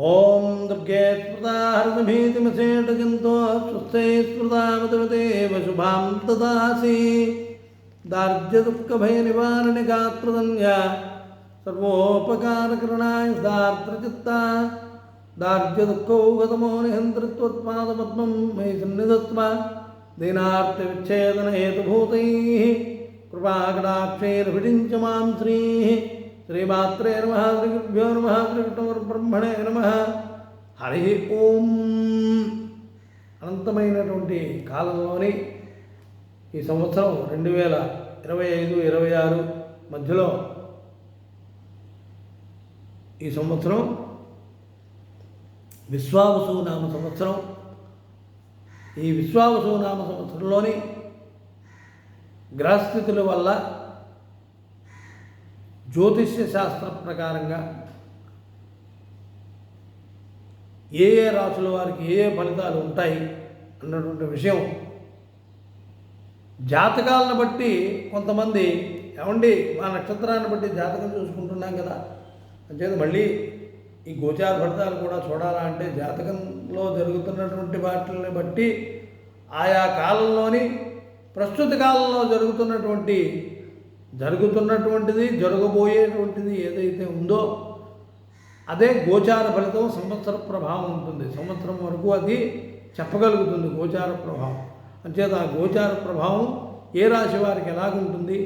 ഓം ദുർഗേ സ്മൃതാഹൃതഭീതിമസേടകന്തോ സ്വസ്ഥേ സ്മൃതാവതവതേ വശുഭാം ദദാസി ദാർജ്യദുഃഖഭയനിവാരണി ഗാത്രതന്യ സർവോപകാരകൃണായ ദാർദ്രചിത്ത ദാർജ്യദുഃഖൗഗതമോ നിഹന്ത്രിത്വത്പാദപത്മം മൈ സന്നിധത്വ ദീനാർത്ഥവിച്ഛേദന ഹേതുഭൂതൈ കൃപാകടാക്ഷൈർഭിടിഞ്ച ശ്രീ శ్రీమాత్రే నమ శ్రీగుభ్యో నమ. శ్రీకృష్ణబ్రహ్మణే నమ హరి ఓం. అనంతమైనటువంటి కాలంలోని ఈ సంవత్సరం రెండు వేల ఇరవై ఐదు ఇరవై ఆరు మధ్యలో ఈ సంవత్సరం విశ్వావసు నామ సంవత్సరం. ఈ విశ్వావసు నామ సంవత్సరంలోని గ్రహస్థితుల వల్ల జ్యోతిష్య శాస్త్ర ప్రకారంగా ఏ ఏ రాసుల వారికి ఏ ఏ ఫలితాలు ఉంటాయి అన్నటువంటి విషయం. జాతకాలను బట్టి కొంతమంది ఏమండి మా నక్షత్రాన్ని బట్టి జాతకం చూసుకుంటున్నాం కదా అంచేది మళ్ళీ ఈ గోచార ఫలితాలు కూడా చూడాలా అంటే జాతకంలో జరుగుతున్నటువంటి వాటిని బట్టి ఆయా కాలంలోని ప్రస్తుత కాలంలో జరుగుతున్నటువంటి జరుగుతున్నటువంటిది జరగబోయేటువంటిది ఏదైతే ఉందో అదే గోచార ఫలితం సంవత్సర ప్రభావం ఉంటుంది. సంవత్సరం వరకు అది చెప్పగలుగుతుంది గోచార ప్రభావం. అంచేత ఆ గోచార ప్రభావం ఏ రాశి వారికి ఎలాగుంటుంది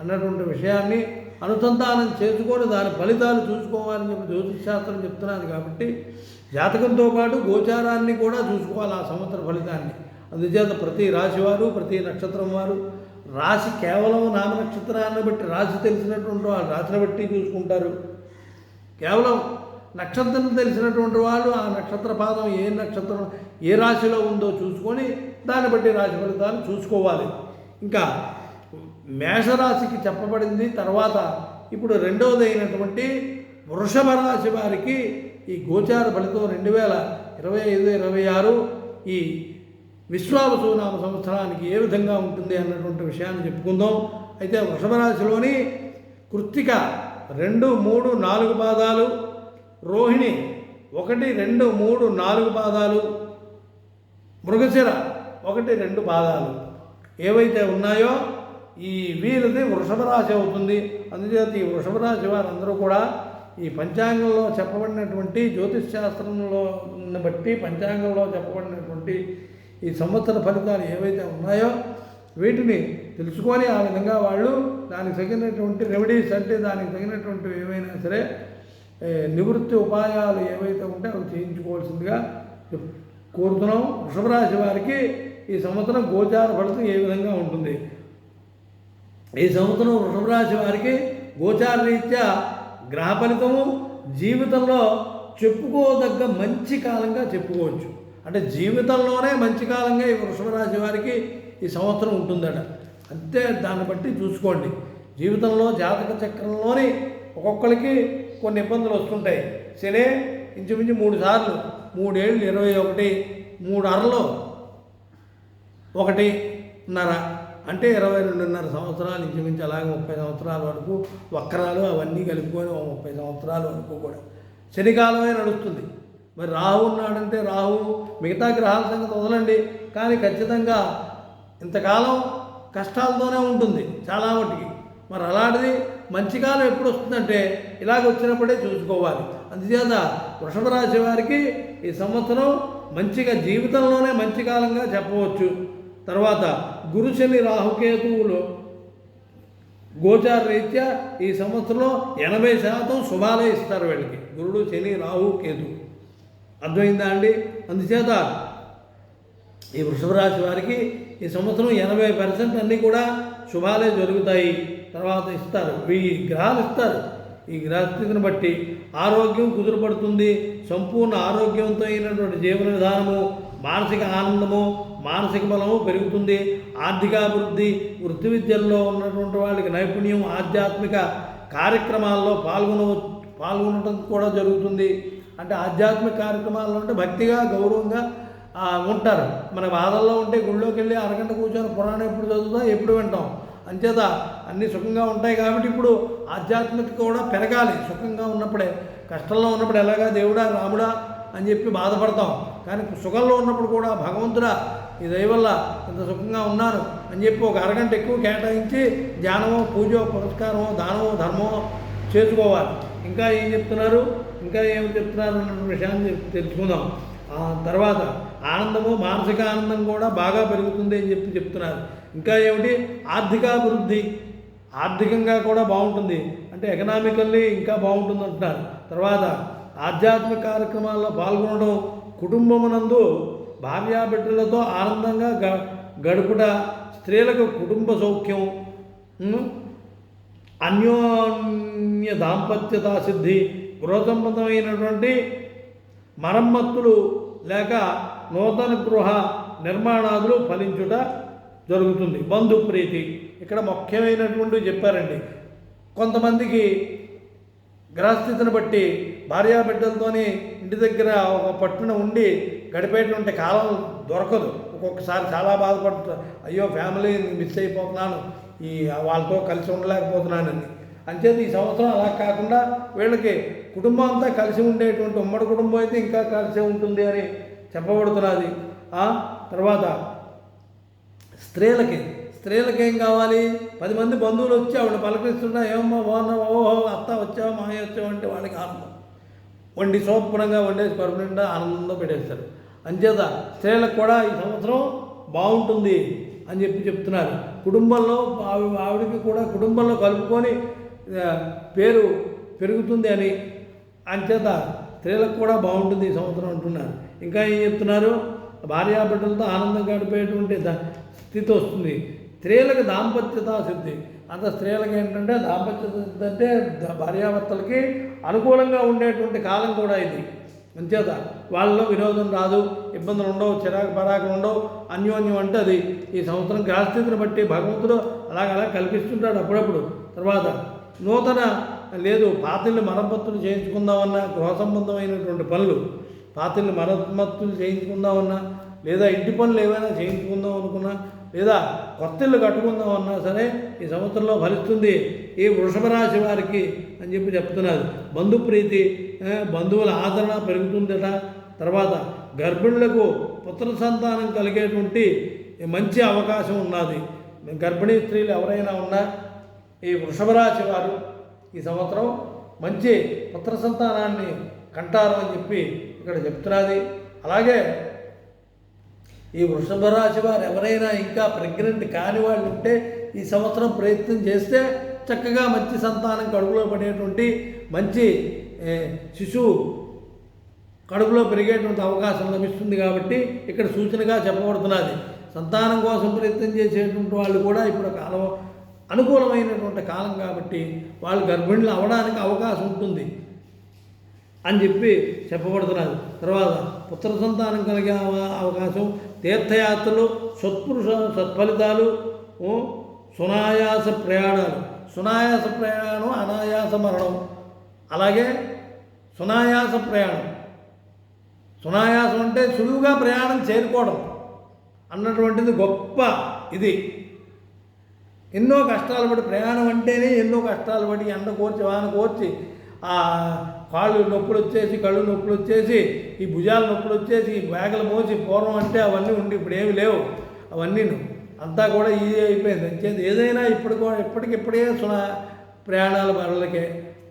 అన్నటువంటి విషయాన్ని అనుసంధానం చేసుకొని దాని ఫలితాలు చూసుకోవాలని చెప్పి జ్యోతిషాస్త్రం కాబట్టి జాతకంతో పాటు గోచారాన్ని కూడా చూసుకోవాలి ఆ సంవత్సర ఫలితాన్ని. అందుచేత ప్రతి రాశివారు ప్రతి నక్షత్రం వారు రాశి కేవలం నామనక్షత్రాన్ని బట్టి రాశి తెలిసినటువంటి వాళ్ళు రాశిని బట్టి చూసుకుంటారు. కేవలం నక్షత్రం తెలిసినటువంటి వాళ్ళు ఆ నక్షత్ర పాదం ఏ నక్షత్రం ఏ రాశిలో ఉందో చూసుకొని దాన్ని బట్టి రాశి ఫలితాలు చూసుకోవాలి. ఇంకా మేషరాశికి చెప్పబడింది తర్వాత ఇప్పుడు రెండవది అయినటువంటి వృషభ రాశి వారికి ఈ గోచార ఫలితం రెండు వేల ఇరవై ఐదు ఇరవై ఆరు ఈ విశ్వావసు నామ సంవత్సరానికి ఏ విధంగా ఉంటుంది అన్నటువంటి విషయాన్ని చెప్పుకుందాం. అయితే వృషభరాశిలోని కృత్తిక రెండు మూడు నాలుగు పాదాలు రోహిణి ఒకటి రెండు మూడు నాలుగు పాదాలు మృగశిర ఒకటి రెండు పాదాలు ఏవైతే ఉన్నాయో ఈ వీరిది వృషభ రాశి అవుతుంది. అందుచేత ఈ వృషభ రాశి వారందరూ కూడా ఈ పంచాంగంలో చెప్పబడినటువంటి జ్యోతిష్ శాస్త్రంలో బట్టి పంచాంగంలో చెప్పబడినటువంటి ఈ సంవత్సర ఫలితాలు ఏవైతే ఉన్నాయో వీటిని తెలుసుకొని ఆ విధంగా వాళ్ళు దానికి తగినటువంటి రెమెడీస్ అంటే దానికి తగినటువంటి ఏవైనా సరే నివృత్తి ఉపాయాలు ఏవైతే ఉంటే అవి చేయించుకోవాల్సిందిగా కోరుతున్నాం వృషభరాశి వారికి ఈ సంవత్సరం గోచార ఫలితం ఏ విధంగా ఉంటుంది? ఈ సంవత్సరం వృషభరాశి వారికి గోచార రీత్యా గ్రహ ఫలితము జీవితంలో చెప్పుకోదగ్గ మంచి కాలంగా చెప్పుకోవచ్చు. అంటే జీవితంలోనే మంచి కాలంగా ఈ వృషభరాశి వారికి ఈ సంవత్సరం ఉంటుందట. అంతే దాన్ని బట్టి చూసుకోండి. జీవితంలో జాతక చక్రంలోని ఒక్కొక్కరికి కొన్ని ఇబ్బందులు వస్తుంటాయి. శనే ఇంచుమించు మూడు సార్లు మూడేళ్ళు ఇరవై ఒకటి మూడు అరలో ఒకటిన్నర అంటే ఇరవై రెండున్నర సంవత్సరాలు ఇంచుమించు అలాగే ముప్పై సంవత్సరాల వరకు వక్రాలు అవన్నీ కలుపుకొని ముప్పై సంవత్సరాల వరకు కూడా. శనికాలమే నడుస్తుంది. మరి రాహు ఉన్నాడంటే రాహు మిగతా గ్రహాల సంగతి వదలండి. కానీ ఖచ్చితంగా ఇంతకాలం కష్టాలతోనే ఉంటుంది చాలా మట్టుకి. మరి అలాంటిది మంచి కాలం ఎప్పుడు వస్తుందంటే ఇలాగ వచ్చినప్పుడే చూసుకోవాలి. అందుచేత వృషభ రాశి వారికి ఈ సంవత్సరం మంచిగా జీవితంలోనే మంచి కాలంగా చెప్పవచ్చు. తర్వాత గురు శని రాహుకేతువులు గోచార రీత్యా ఈ సంవత్సరంలో ఎనభై శాతం శుభాలే ఇస్తారు వీళ్ళకి. గురుడు శని రాహు కేతు అర్థమైందా అండి? అందుచేత ఈ వృషభ రాశి వారికి ఈ సంవత్సరం ఎనభై పర్సెంట్ అన్నీ కూడా శుభాలే జరుగుతాయి. తర్వాత ఇస్తారు. ఈ గ్రహాలు ఇస్తారు. ఈ గ్రహస్థితిని బట్టి ఆరోగ్యం కుదురుపడుతుంది. సంపూర్ణ ఆరోగ్యంతో అయినటువంటి జీవన విధానము మానసిక ఆనందము మానసిక బలము పెరుగుతుంది. ఆర్థికాభివృద్ధి వృత్తి విద్యల్లో ఉన్నటువంటి వాళ్ళకి నైపుణ్యం ఆధ్యాత్మిక కార్యక్రమాల్లో పాల్గొన పాల్గొనడం కూడా జరుగుతుంది. అంటే ఆధ్యాత్మిక కార్యక్రమాల్లో అంటే భక్తిగా గౌరవంగా ఉంటారు. మన బాధల్లో ఉంటే గుళ్ళోకి వెళ్ళి అరగంట కూర్చొని పురాణం ఎప్పుడు చదువుతాం ఎప్పుడు వింటాం. అంచేత అన్నీ సుఖంగా ఉంటాయి కాబట్టి ఇప్పుడు ఆధ్యాత్మిక కూడా పెరగాలి. సుఖంగా ఉన్నప్పుడే కష్టంలో ఉన్నప్పుడు ఎలాగా దేవుడా రాముడా అని చెప్పి బాధపడతాం. కానీ సుఖంలో ఉన్నప్పుడు కూడా భగవంతుడా ఈ దయవల్ల ఇంత సుఖంగా ఉన్నాను అని చెప్పి ఒక అరగంట ఎక్కువ కేటాయించి ధ్యానమో పూజో పురస్కారమో దానమో ధర్మమో చేసుకోవాలి ఇంకా ఏం చెప్తున్నారు? ఇంకా ఏం చెప్తున్నారు? అన్న విషయాన్ని తెలుసుకుందాం. ఆ తర్వాత ఆనందము మానసిక ఆనందం కూడా బాగా పెరుగుతుంది అని చెప్పి చెప్తున్నారు. ఇంకా ఏమిటి? ఆర్థికాభివృద్ధి ఆర్థికంగా కూడా బాగుంటుంది. అంటే ఎకనామికల్లీ ఇంకా బాగుంటుంది అంటున్నారు. తర్వాత ఆధ్యాత్మిక కార్యక్రమాల్లో పాల్గొనడం కుటుంబమునందు భార్యాబిడ్డలతో ఆనందంగా గ గడుపుట స్త్రీలకు కుటుంబ సౌఖ్యం అన్యోన్య దాంపత్యతా సిద్ధి గృహసంబంధమైనటువంటి మరమ్మత్తులు మరమ్మతులు లేక నూతన గృహ నిర్మాణాదులు ఫలించుట జరుగుతుంది. బంధు ప్రీతి ఇక్కడ ముఖ్యమైనటువంటి చెప్పారండి. కొంతమందికి గ్రహస్థితిని బట్టి భార్యాబిడ్డలతోనే ఇంటి దగ్గర ఒక పట్టున ఉండి గడిపేటువంటి కాలం దొరకదు. ఒక్కొక్కసారి చాలా బాధపడుతుంది అయ్యో ఫ్యామిలీ మిస్ అయిపోతున్నాను. ఈ వాళ్ళతో కలిసి ఉండలేకపోతున్నానని. అంచేది ఈ సంవత్సరం అలా కాకుండా వీళ్ళకి కుటుంబం అంతా కలిసి ఉండేటువంటి ఉమ్మడి కుటుంబం అయితే ఇంకా కలిసి ఉంటుంది అని చెప్పబడుతున్నది. తర్వాత స్త్రీలకి స్త్రీలకి ఏం కావాలి? పది మంది బంధువులు వచ్చి ఆవిడ పలకరిస్తున్నా ఏమమ్మా బాగున్నావు? ఓహో అత్త వచ్చావా? మాయ వచ్చావు? అంటే వాళ్ళకి ఆనందం. వండి శోభ్రంగా వండేసి కడుపు నిండా ఆనందం పెట్టేస్తారు. అంచేత స్త్రీలకు కూడా ఈ సంవత్సరం బాగుంటుంది అని చెప్పి చెప్తున్నారు. కుటుంబంలో ఆవి- ఆవిడకి కూడా కుటుంబంలో కలుపుకొని పేరు పెరుగుతుంది అని అంచేత స్త్రీలకు కూడా బాగుంటుంది ఈ సంవత్సరం అంటున్నారు. ఇంకా ఏం చెప్తున్నారు? భార్యాభర్తలతో ఆనందం గడిపేటువంటి స్థితి వస్తుంది. స్త్రీలకు దాంపత్యత సిద్ధి. అంత స్త్రీలకు ఏంటంటే దాంపత్యత సిద్ధి అంటే భార్యాభర్తలకి అనుకూలంగా ఉండేటువంటి కాలం కూడా ఇది. అంచేత వాళ్ళలో వినోదం రాదు ఇబ్బందులు ఉండవు చిరాకు పరాకులు ఉండవు అన్యోన్యం అంటే అది. ఈ సంవత్సరం గ్రహస్థితిని బట్టి భగవంతుడు అలాగ అలా కల్పిస్తుంటాడు అప్పుడప్పుడు. తర్వాత నూతన లేదు పాతిళ్ళు మరమ్మతులు చేయించుకుందామన్నా గృహ సంబంధమైనటువంటి పనులు పాతిళ్ళు మరమ్మతులు చేయించుకుందామన్నా లేదా ఇంటి పనులు ఏమైనా చేయించుకుందాం అనుకున్నా లేదా కొత్త ఇల్లు కట్టుకుందామన్నా సరే ఈ సంవత్సరంలో ఫలిస్తుంది ఈ వృషభ రాశి వారికి అని చెప్పి చెప్తున్నారు. బంధు ప్రీతి బంధువుల ఆదరణ పెరుగుతుందట. తర్వాత గర్భిణులకు పుత్ర సంతానం కలిగేటువంటి మంచి అవకాశం ఉన్నది. గర్భిణీ స్త్రీలు ఎవరైనా ఉన్నా ఈ వృషభ రాశి వారు ఈ సంవత్సరం మంచి పుత్ర సంతానాన్ని కంటారు అని చెప్పి ఇక్కడ చెప్తున్నది. అలాగే ఈ వృషభ రాశి వారు ఎవరైనా ఇంకా ప్రెగ్నెంట్ కాని వాళ్ళు ఉంటే ఈ సంవత్సరం ప్రయత్నం చేస్తే చక్కగా మంచి సంతానం కడుపులో పడేటువంటి మంచి శిశువు కడుపులో పెరిగేటువంటి అవకాశం లభిస్తుంది కాబట్టి ఇక్కడ సూచనగా చెప్పబడుతున్నది. సంతానం కోసం ప్రయత్నం చేసేటువంటి వాళ్ళు కూడా ఇప్పుడు కాలం అనుకూలమైనటువంటి కాలం కాబట్టి వాళ్ళు గర్భిణులు అవ్వడానికి అవకాశం ఉంటుంది అని చెప్పి చెప్పబడుతున్నారు. తర్వాత పుత్ర సంతానం కలిగే అవకాశం తీర్థయాత్రలు సత్పురుష సత్ఫలితాలు సునాయాస ప్రయాణాలు. సునాయాస ప్రయాణం అనాయాస మరణం. అలాగే సునాయాస ప్రయాణం. సునాయాసం అంటే సులువుగా ప్రయాణం చేరుకోవడం అన్నటువంటిది గొప్ప ఇది. ఎన్నో కష్టాలు పడి ప్రయాణం అంటేనే ఎన్నో కష్టాలు పడి ఎండ కోర్చి వాన కోర్చి ఆ కాళ్ళు నొప్పులు వచ్చేసి కళ్ళు నొప్పులు వచ్చేసి ఈ భుజాల నొప్పులు వచ్చేసి ఈ బ్యాగులు మోసి పూర్వం అంటే అవన్నీ ఉండి ఇప్పుడు ఏమి లేవు. అవన్నీ అంతా కూడా ఈజీ అయిపోయింది. అంచేది ఏదైనా ఇప్పుడు కూడా ఇప్పటికిప్పుడే సునా ప్రయాణాలు బడలకే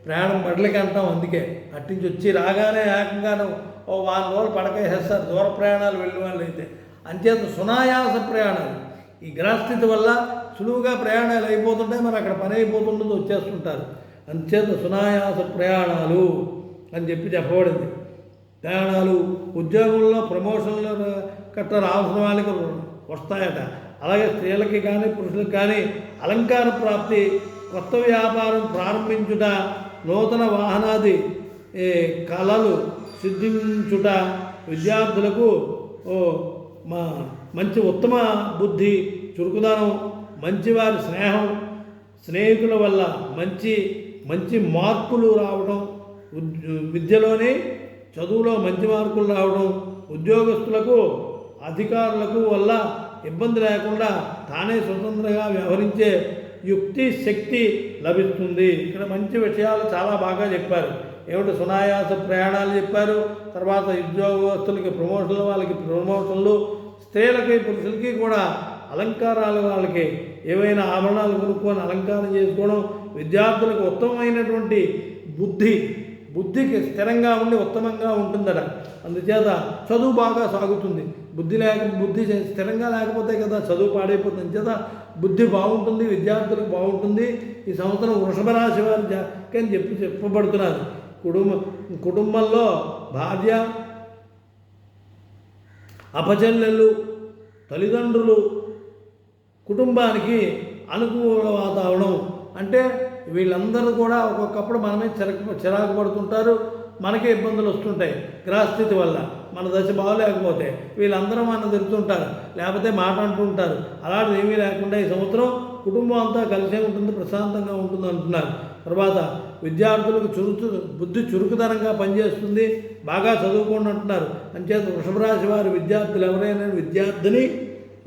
ప్రయాణం బడలకి అంటాం అందుకే. అట్టించి వచ్చి రాగానే ఏకంగాను ఓ వారం రోజులు పడకేసేస్తారు. దూర ప్రయాణాలు వెళ్ళిన వాళ్ళు అయితే అంచేత సునాయాస ప్రయాణాలు. ఈ గ్రహస్థితి వల్ల సులువుగా ప్రయాణాలు అయిపోతుంటాయి మరి అక్కడ పని అయిపోతుండదు వచ్చేస్తుంటారు. అంచేత సునాయాస ప్రయాణాలు అని చెప్పి చెప్పబడింది. ప్రయాణాలు ఉద్యోగంలో ప్రమోషన్లు కట్ట రావాల్సిన వాళ్ళకి వస్తాయట. అలాగే స్త్రీలకి కానీ పురుషులకు కానీ అలంకార ప్రాప్తి కొత్త వ్యాపారం ప్రారంభించుట నూతన వాహనాది కళలు సిద్ధించుట విద్యార్థులకు మా మంచి ఉత్తమ బుద్ధి చురుకుదనం మంచివారి స్నేహం స్నేహితుల వల్ల మంచి మంచి మార్కులు రావడం విద్యలోనే చదువులో మంచి మార్కులు రావడం ఉద్యోగస్తులకు అధికారులకు వల్ల ఇబ్బంది లేకుండా తానే స్వతంత్రంగా వ్యవహరించే యుక్తి శక్తి లభిస్తుంది. ఇక్కడ మంచి విషయాలు చాలా బాగా చెప్పారు. ఏమిటి సునాయాస ప్రయాణాలు చెప్పారు. తర్వాత ఉద్యోగస్తులకి ప్రమోషన్లు వాళ్ళకి ప్రమోషన్లు స్త్రీలకి పురుషులకి కూడా అలంకారాలు వాళ్ళకి ఏవైనా ఆభరణాలు కొనుక్కొని అలంకారం చేసుకోవడం విద్యార్థులకు ఉత్తమమైనటువంటి బుద్ధి బుద్ధికి స్థిరంగా ఉండి ఉత్తమంగా ఉంటుందట. అందుచేత చదువు బాగా సాగుతుంది. బుద్ధి లేక బుద్ధి స్థిరంగా లేకపోతే కదా చదువు పాడైపోతుంది. అందుచేత బుద్ధి బాగుంటుంది విద్యార్థులకు బాగుంటుంది. ఈ సంవత్సరం వృషభ రాశి వారి జాతకం అని చెప్పి చెప్పబడుతున్నారు. కుటుంబ కుటుంబంలో భార్య అపజల్లెలు తల్లిదండ్రులు కుటుంబానికి అనుకూల వాతావరణం. అంటే వీళ్ళందరూ కూడా ఒక్కొక్కప్పుడు మనమే చిరకు చిరాకు పడుతుంటారు మనకే ఇబ్బందులు వస్తుంటాయి. గ్రహస్థితి వల్ల మన దశ బాగోలేకపోతే వీళ్ళందరూ మనం తిరుగుతుంటారు లేకపోతే మాట అంటుంటారు. అలాంటిది ఏమీ లేకుండా ఈ సంవత్సరం కుటుంబం అంతా కలిసే ఉంటుంది ప్రశాంతంగా ఉంటుంది అంటున్నారు తర్వాత విద్యార్థులకు చురుకు బుద్ధి చురుకుదనంగా పనిచేస్తుంది. బాగా చదువుకోండి అంటున్నారు. అంచేత వృషభరాశి వారి విద్యార్థులు ఎవరైనా విద్యార్థిని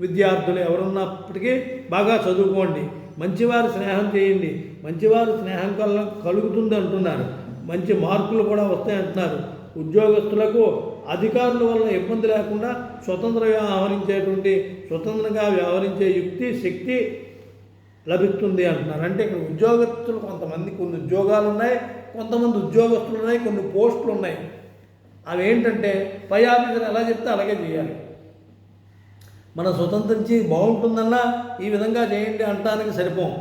విద్యార్థులు ఎవరున్నప్పటికీ బాగా చదువుకోండి. మంచివారి స్నేహం చేయండి. మంచివారి స్నేహం కల కలుగుతుంది అంటున్నారు. మంచి మార్కులు కూడా వస్తాయి అంటున్నారు. ఉద్యోగస్తులకు అధికారుల వల్ల ఇబ్బంది లేకుండా స్వతంత్రంగా వ్యవహరించేటువంటి స్వతంత్రంగా వ్యవహరించే యుక్తి శక్తి లభిస్తుంది అంటున్నారు. అంటే ఇక్కడ ఉద్యోగస్తులు కొంతమంది కొన్ని ఉద్యోగాలు ఉన్నాయి కొంతమంది ఉద్యోగస్తులు ఉన్నాయి కొన్ని పోస్టులు ఉన్నాయి. అవి ఏంటంటే పై ఆఫీసర్ ఎలా చెప్తే అలాగే చేయాలి. మన స్వతంత్రించి బాగుంటుందన్నా ఈ విధంగా చేయండి అంటానికి సరిపోం.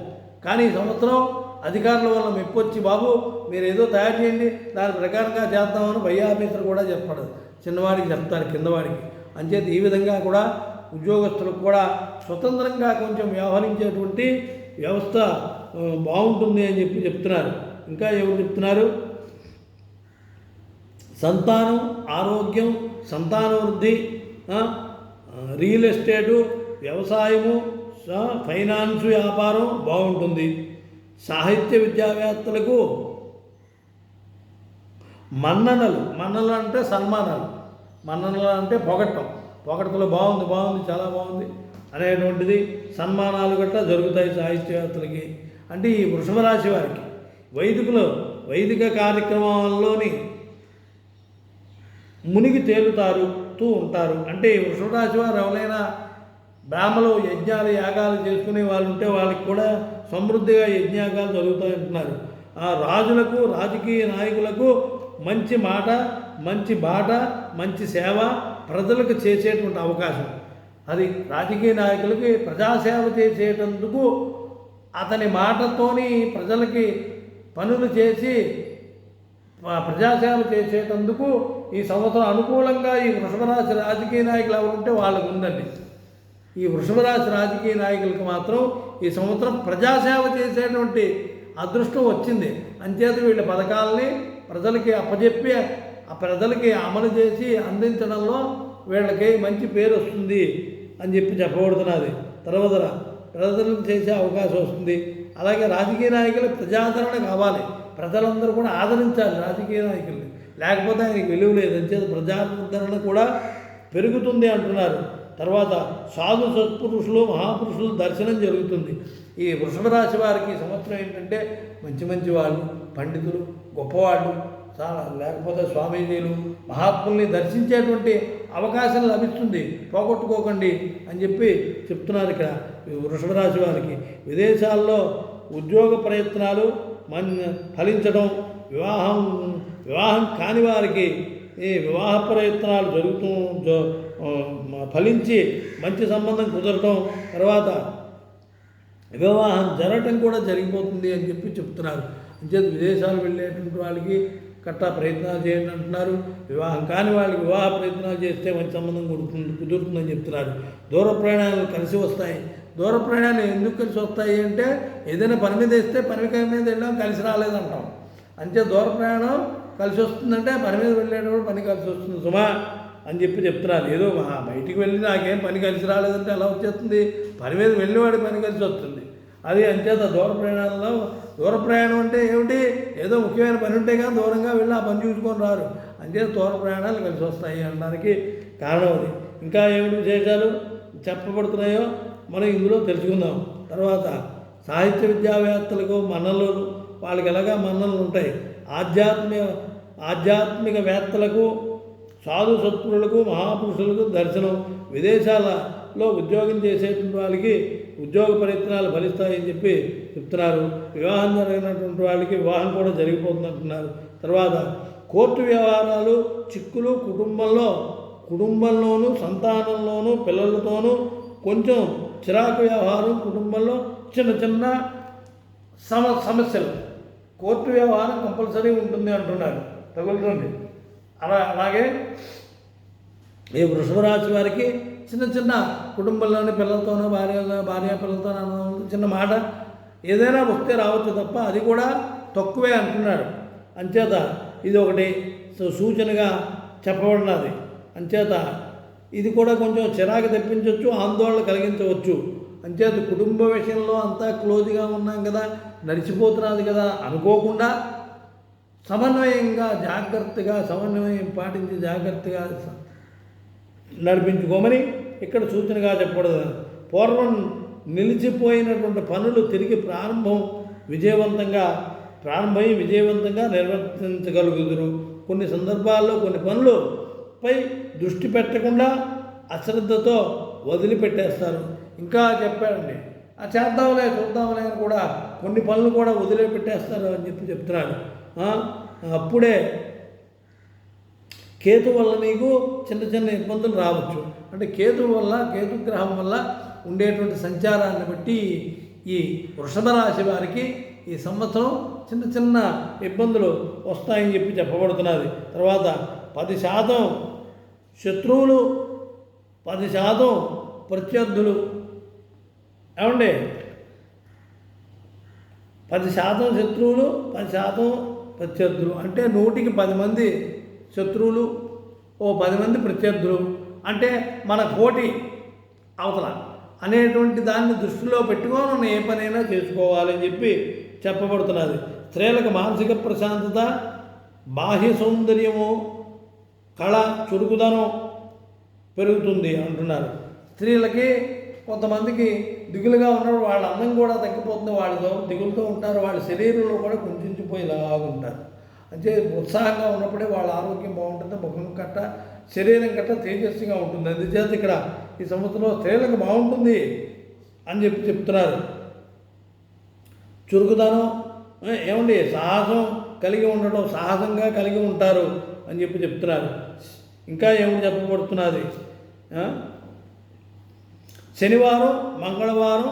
కానీ ఈ సంవత్సరం అధికారుల వల్ల మెప్పొచ్చి బాబు మీరు ఏదో తయారు చేయండి దాని ప్రకారంగా చేద్దామని పై ఆఫీసర్ కూడా చెప్పాడు. చిన్నవాడికి చెప్తారు కిందవాడికి. అంచేది ఈ విధంగా కూడా ఉద్యోగస్తులకు కూడా స్వతంత్రంగా కొంచెం వ్యవహరించేటువంటి వ్యవస్థ బాగుంటుంది అని చెప్పి చెప్తున్నారు. ఇంకా ఎవరు చెప్తున్నారు? సంతానం ఆరోగ్యం సంతానవృద్ధి రియల్ ఎస్టేటు వ్యవసాయము ఫైనాన్స్ వ్యాపారం బాగుంటుంది. సాహిత్య విద్యావేత్తలకు మన్ననలు మన్ననలు అంటే సన్మానాలు మన్ననలు అంటే పొగట్టం. ఒకటిలో బాగుంది బాగుంది చాలా బాగుంది అనేటువంటిది సన్మానాలు గట్రా జరుగుతాయి సాహిత్యవేత్తలకి. అంటే ఈ వృషభ రాశి వారికి వైదికులు వైదిక కార్యక్రమాల్లోని మునిగి తేలుతారు తూ ఉంటారు. అంటే ఈ వృషభరాశి వారు ఎవరైనా బ్రాహ్మలు యజ్ఞాలు యాగాలు చేసుకునే వాళ్ళు ఉంటే వాళ్ళకి కూడా సమృద్ధిగా యజ్ఞయాగాలు జరుగుతాయంటున్నారు ఆ రాజులకు రాజకీయ నాయకులకు మంచి మాట మంచి బాట మంచి సేవ ప్రజలకు చేసేటువంటి అవకాశం. అది రాజకీయ నాయకులకి ప్రజాసేవ చేసేటందుకు అతని మాటతోని ప్రజలకి పనులు చేసి ప్రజాసేవ చేసేటందుకు ఈ సంవత్సరం అనుకూలంగా ఈ వృషభరాశి రాజకీయ నాయకులు ఎవరు ఉంటే వాళ్ళకు ఉందండి. ఈ వృషభరాశి రాజకీయ నాయకులకు మాత్రం ఈ సంవత్సరం ప్రజాసేవ చేసేటువంటి అదృష్టం వచ్చింది. అంచేత వీళ్ళ పథకాలని ప్రజలకి అప్పజెప్పి ఆ ప్రజలకి అమలు చేసి అందించడంలో వీళ్ళకి మంచి పేరు వస్తుంది అని చెప్పి చెప్పబడుతున్నది. తర్వాత ప్రజలకు చేసే అవకాశం వస్తుంది. అలాగే రాజకీయ నాయకులు ప్రజాదరణ కావాలి. ప్రజలందరూ కూడా ఆదరించాలి రాజకీయ నాయకుల్ని. లేకపోతే ఆయనకి విలువ లేదు. అంచేది ప్రజాదరణ కూడా పెరుగుతుంది అంటున్నారు. తర్వాత సాధు సత్పురుషులు మహాపురుషులు దర్శనం జరుగుతుంది. ఈ వృషభ రాశి వారికి సంవత్సరం ఏంటంటే మంచి మంచి వాళ్ళు పండితులు గొప్పవాళ్ళు చాలా లేకపోతే స్వామీజీలు మహాత్ముల్ని దర్శించేటువంటి అవకాశం లభిస్తుంది. పోగొట్టుకోకండి అని చెప్పి చెప్తున్నారు ఇక్కడ ఈ వృషభ రాశి వారికి. విదేశాల్లో ఉద్యోగ ప్రయత్నాలు మన్ ఫలించడం వివాహం వివాహం కాని వారికి ఈ వివాహ ప్రయత్నాలు జరుగుతూ ఫలించి మంచి సంబంధం కుదరటం తర్వాత వివాహం జరగటం కూడా జరిగిపోతుంది అని చెప్పి చెప్తున్నారు. అంచేత విదేశాలు వెళ్ళేటువంటి వాళ్ళకి కట్టా ప్రయత్నాలు చేయండి అంటున్నారు. వివాహం కాని వాళ్ళకి వివాహ ప్రయత్నాలు చేస్తే మంచి సంబంధం కుదురుతుంది కుదురుతుందని చెప్తున్నారు. దూర ప్రయాణాలు కలిసి వస్తాయి. దూర ప్రయాణాలు ఎందుకు కలిసి వస్తాయి అంటే ఏదైనా పని మీద వేస్తే పని మీద వెళ్ళాం కలిసి రాలేదంటాం అంతే దూర ప్రయాణం కలిసి వస్తుందంటే పని మీద వెళ్ళేటప్పుడు పని కలిసి వస్తుంది. సుమా అని చెప్పి చెప్తున్నారు. ఏదో బయటికి వెళ్ళి నాకేం పని కలిసి రాలేదంటే ఎలా వచ్చేస్తుంది? పని మీద వెళ్ళేవాడి పని కలిసి వస్తుంది. అది అంచేత దూర ప్రయాణాల్లో దూర ప్రయాణం అంటే ఏమిటి? ఏదో ముఖ్యమైన పని ఉంటే కానీ దూరంగా వెళ్ళి ఆ పని చూసుకొని రారు. అంచేత దూర ప్రయాణాలు కలిసి వస్తాయి అనడానికి కారణం అది. ఇంకా ఏమిటి విశేషాలు? చెప్పబడుతున్నాయో మనం ఇందులో తెలుసుకుందాం. తర్వాత సాహిత్య విద్యావేత్తలకు మన్నలు వాళ్ళకి ఎలాగా మన్నలు ఉంటాయి? ఆధ్యాత్మిక ఆధ్యాత్మిక వేత్తలకు సాధు సత్పురులకు మహాపురుషులకు దర్శనం. విదేశాలలో ఉద్యోగం చేసే వాళ్ళకి ఉద్యోగ ప్రయత్నాలు ఫలిస్తాయని చెప్పి చెప్తున్నారు. వివాహం జరిగినటువంటి వాళ్ళకి వివాహం కూడా జరిగిపోతుంది అంటున్నారు. తర్వాత కోర్టు వ్యవహారాలు చిక్కులు కుటుంబంలో కుటుంబంలోనూ సంతానంలోనూ పిల్లలతోనూ కొంచెం చిరాకు వ్యవహారం కుటుంబంలో చిన్న చిన్న సమ సమస్యలు. కోర్టు వ్యవహారం కంపల్సరీ ఉంటుంది అంటున్నారు. తగులుతుంది. అలా అలాగే ఈ వృషభ రాశి వారికి చిన్న చిన్న కుటుంబంలోని పిల్లలతోనో భార్య భార్య పిల్లలతో చిన్న మాట. ఏదైనా వస్తే రావచ్చు తప్ప అది కూడా తక్కువే అంటున్నాడు. అంచేత ఇది ఒకటి సూచనగా చెప్పబడినది. అంచేత ఇది కూడా కొంచెం చిరాకు తెప్పించవచ్చు ఆందోళన కలిగించవచ్చు. అంచేత కుటుంబ విషయంలో అంతా క్లోజ్గా ఉన్నాం కదా నడిచిపోతున్నది కదా అనుకోకుండా సమన్వయంగా జాగ్రత్తగా సమన్వయం పాటించి జాగ్రత్తగా నడిపించుకోమని ఇక్కడ సూచనగా చెప్పకూడదు పూర్వం నిలిచిపోయినటువంటి పనులు తిరిగి ప్రారంభం విజయవంతంగా ప్రారంభమై విజయవంతంగా నిర్వర్తించగలుగుదురు. కొన్ని సందర్భాల్లో కొన్ని పనులు పై దృష్టి పెట్టకుండా అశ్రద్ధతో వదిలిపెట్టేస్తారు. ఇంకా చెప్పాడండి ఆ చేద్దాంలే చూద్దాంలే అని కూడా కొన్ని పనులు కూడా వదిలిపెట్టేస్తారు అని చెప్పి చెప్తున్నాడు అప్పుడే కేతు వల్ల మీకు చిన్న చిన్న ఇబ్బందులు రావచ్చు. అంటే కేతు వల్ల కేతు గ్రహం వల్ల ఉండేటువంటి సంచారాన్ని బట్టి ఈ వృషభ రాశి వారికి ఈ సంవత్సరం చిన్న చిన్న ఇబ్బందులు వస్తాయని చెప్పి చెప్పబడుతున్నది. తర్వాత పది శాతం శత్రువులు పది శాతం ప్రత్యర్థులు. ఏమండి? పది శాతం శత్రువులు పది శాతం ప్రత్యర్థులు. అంటే నూటికి పది మంది శత్రువులు ఓ పది మంది ప్రత్యర్థులు అంటే మన పోటీ అవతల అనేటువంటి దాన్ని దృష్టిలో పెట్టుకొని మనం ఏ పనైనా చేసుకోవాలని చెప్పి చెప్పబడుతున్నది. స్త్రీలకు మానసిక ప్రశాంతత బాహ్య సౌందర్యము కళ చురుకుదనం పెరుగుతుంది అంటున్నారు. స్త్రీలకి కొంతమందికి దిగులుగా ఉన్నారు వాళ్ళ అందం కూడా తగ్గిపోతుంది వాళ్ళతో దిగులుతో ఉంటారు వాళ్ళ శరీరంలో కూడా కుంచుకుపోయేలాగా ఉంటారు. అంటే ఉత్సాహంగా ఉన్నప్పుడే వాళ్ళ ఆరోగ్యం బాగుంటుంది ముఖం కట్ట శరీరం కట్ట తేజస్విగా ఉంటుంది. అందుచేత ఇక్కడ ఈ సంవత్సరంలో స్త్రీలకు బాగుంటుంది అని చెప్పి చెప్తున్నారు. చురుకుదనం ఏమండి సాహసం కలిగి ఉండడం సాహసంగా కలిగి ఉంటారు అని చెప్పి చెప్తున్నారు. ఇంకా ఏమిటి చెప్పబడుతున్నది? శనివారం మంగళవారం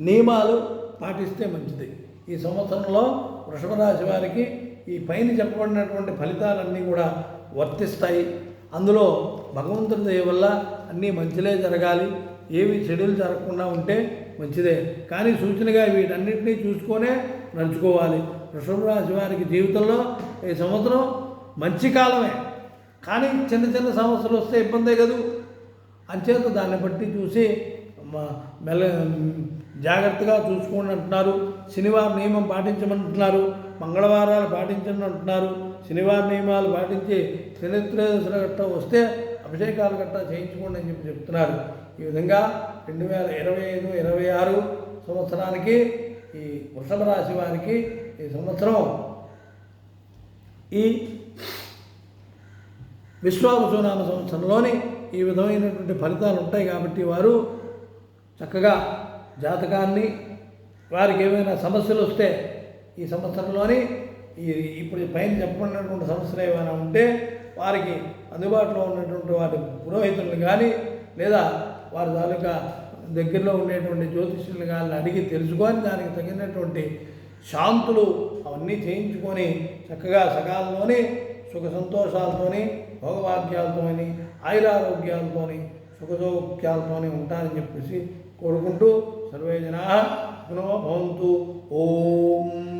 నియమాలు పాటిస్తే మంచిది. ఈ సంవత్సరంలో వృషభ రాశి వారికి ఈ పైన చెప్పబడినటువంటి ఫలితాలన్నీ కూడా వర్తిస్తాయి. అందులో భగవంతుని దయ వల్ల అన్నీ మంచిలే జరగాలి. ఏవి చెడులు జరగకుండా ఉంటే మంచిదే. కానీ సూచనగా వీటన్నిటినీ చూసుకొనే నడుచుకోవాలి. వృషభ రాశి వారికి జీవితంలో ఈ సంవత్సరం మంచి కాలమే. కానీ చిన్న చిన్న సమస్యలు వస్తే ఇబ్బందే కదూ? అంచేత దాన్ని బట్టి చూసి మ- మెల్ల జాగ్రత్తగా చూసుకోండి అంటున్నారు. శనివారం నియమం పాటించమంటున్నారు. మంగళవారాలు పాటించండి అంటున్నారు. శనివారం నియమాలు పాటించి శనిత్రయోదశుల గట్ట వస్తే అభిషేకాలు గట్ట చేయించుకోండి అని చెప్పి చెప్తున్నారు. ఈ విధంగా రెండు వేల ఇరవై ఐదు ఇరవై ఆరు సంవత్సరానికి ఈ వృషభ రాశి వారికి ఈ సంవత్సరం ఈ విశ్వావసునామ సంవత్సరంలోని ఈ విధమైనటువంటి ఫలితాలు ఉంటాయి కాబట్టి వారు చక్కగా జాతకాన్ని వారికి ఏమైనా సమస్యలు వస్తే ఈ సంవత్సరంలోని ఈ ఇప్పుడు పైన చెప్పబడినటువంటి సమస్యలు ఏమైనా ఉంటే వారికి అందుబాటులో ఉన్నటువంటి వారి పురోహితులను కానీ లేదా వారి తాలూకా దగ్గరలో ఉండేటువంటి జ్యోతిష్యులను కానీ అడిగి తెలుసుకొని దానికి తగినటువంటి శాంతులు అవన్నీ చేయించుకొని చక్కగా సకాలంలోనే సుఖ సంతోషాలతోని భోగభాగ్యాలతోని ఆయురారోగ్యాలతోని సుఖ సౌఖ్యాలతోని ఉంటారని చెప్పేసి కోరుకుంటూ సర్వే జనా భవంతు. ఓం.